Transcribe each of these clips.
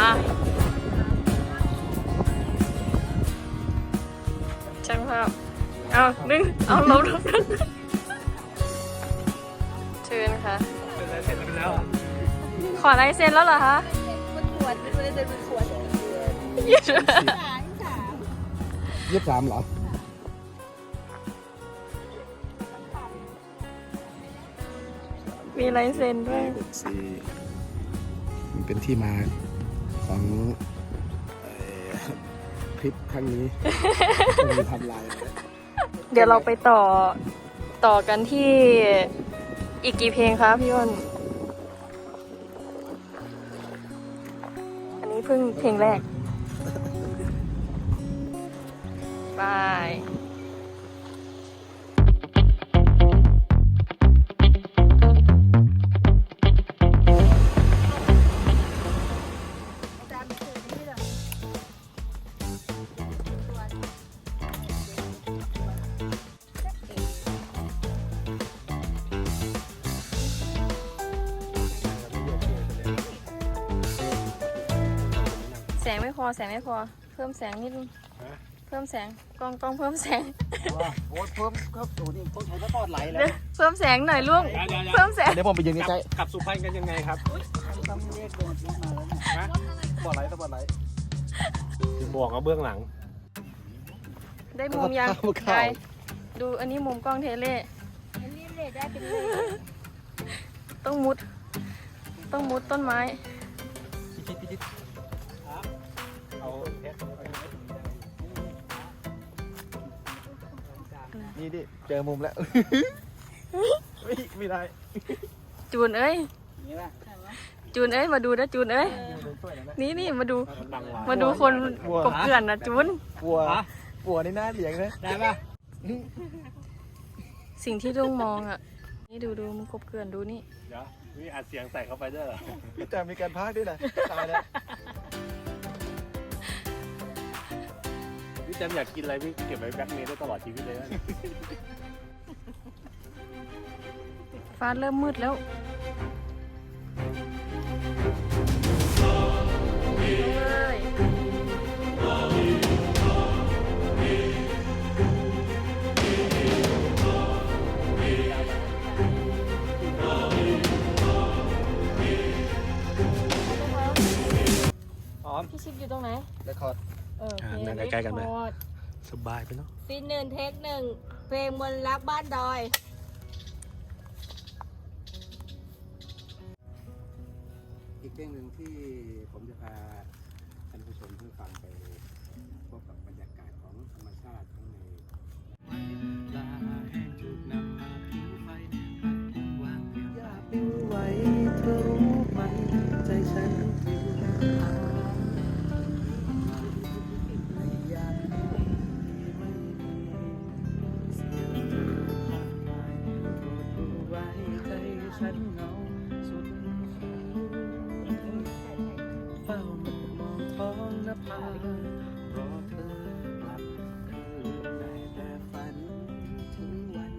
อะช่างภาพเอาหนึ่งเอาลบลบลบเชิญค่ะเสร็จแล้วอะขอลายเซ็นแล้วเหรอคะมันขวดมันเลยเดินเป็นขวดยี่สิบสามสามยี่สิบสามเหรอมีลายเซ็นด้วยหกสี่มันเป็นที่มา ของเอ่อคลิปครั้งนี้มีทำลายอะไรเดี๋ยวเราไปต่อต่อกันที่อีกกี่เพลงคะพี่อ้นอันนี้เพิ่งเพลงแรกบาย งไม่พอแสงไม่พอ เพิ่มแสงนิดนึงเพิ่มแสงกล้องกล้องเพิ่มแสง โอ้ยเพิ่มครับโอ้นี่ต้องใช้ทอดไหลแล้เดี๋ยววเพิ่มแสงหน่อยลุงเดี๋ยวเดี๋ยวเพิ่มแสงเดี๋ยวผมไปยืนกลัใกล้บกลับสุพรรณกันยังไงครับๆต้องเรียกโดนมาแล้วนะบอดไหลต้องบอดไหลบอกเอาเบื้องหลัง ได้มุมยังเข้าเข้าไปดูอันนี้มุมกล้องเทเล่อันนี้เลยได้เป็นเลยต้องมุด ต้องมุดต้นไม้เอา นี่ดิ เจอมุมแล้ว ไม่ไม่ได้จูนเอ้ย นี่ป่ะจูนเอ้ยมาดูนะจูนเอ้ยนี่นี่มาดูดังว่ะมาดูคนกบเกลื่อนนะจูน ปัวปัวนี่น่าเลี้ยงนะ ได้ปะสิ่งที่ลุงมองอะ นี่ดูดูมันกบเกลื่อนดูนี่ เดี๋ยวมีอัดเสียงใส่เข้าไปด้วยเหรอแต่มีการพากด้วยนะตายแล้ว จมอยากกินอะไรพี่เก็บไว้แบ็คเมย์ได้ตลอดชีวิตเลยนะฟ้าเริ่มมืดแล้วเอ้ยอ๋อ พี่ชิปอยู่ตรงไหนแล้วคอร์ด เอออ่าเพลงนั่งใกล้ๆกันไหมเรคคอร์ดสบายไปเนาะซีนหนึ่งเทคหนึ่งเพลงมนต์รักบ้านดอย อีกเพลงหนึ่งที่ผมจะพาท่านผู้ชมเพื่อฟังไปพบกับบรรยากาศของธรรมชาติทั้งในลาแห่งจุดนำมาผิงไฟพัดวางอย่าปิวไหวเธอรู้ไหมใจฉันปิวหา ฉันเหงาสุดเฝ้ามองท้องนภารอเธอกลับคืนได้แต่ฝันถึงวัน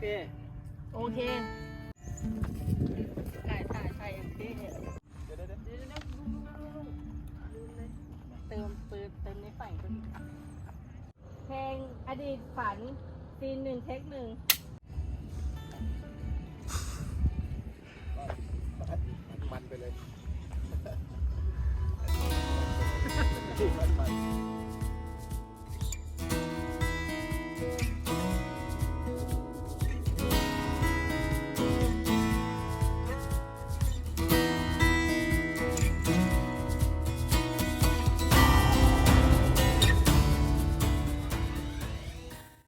เกิดโอเคถ่ายถ่ายถ่ายอย่างที่เติมปืนเติมในฝั่งตัวยเพลงอดีตฝันซีนหนึ่งเทคหนึ่ง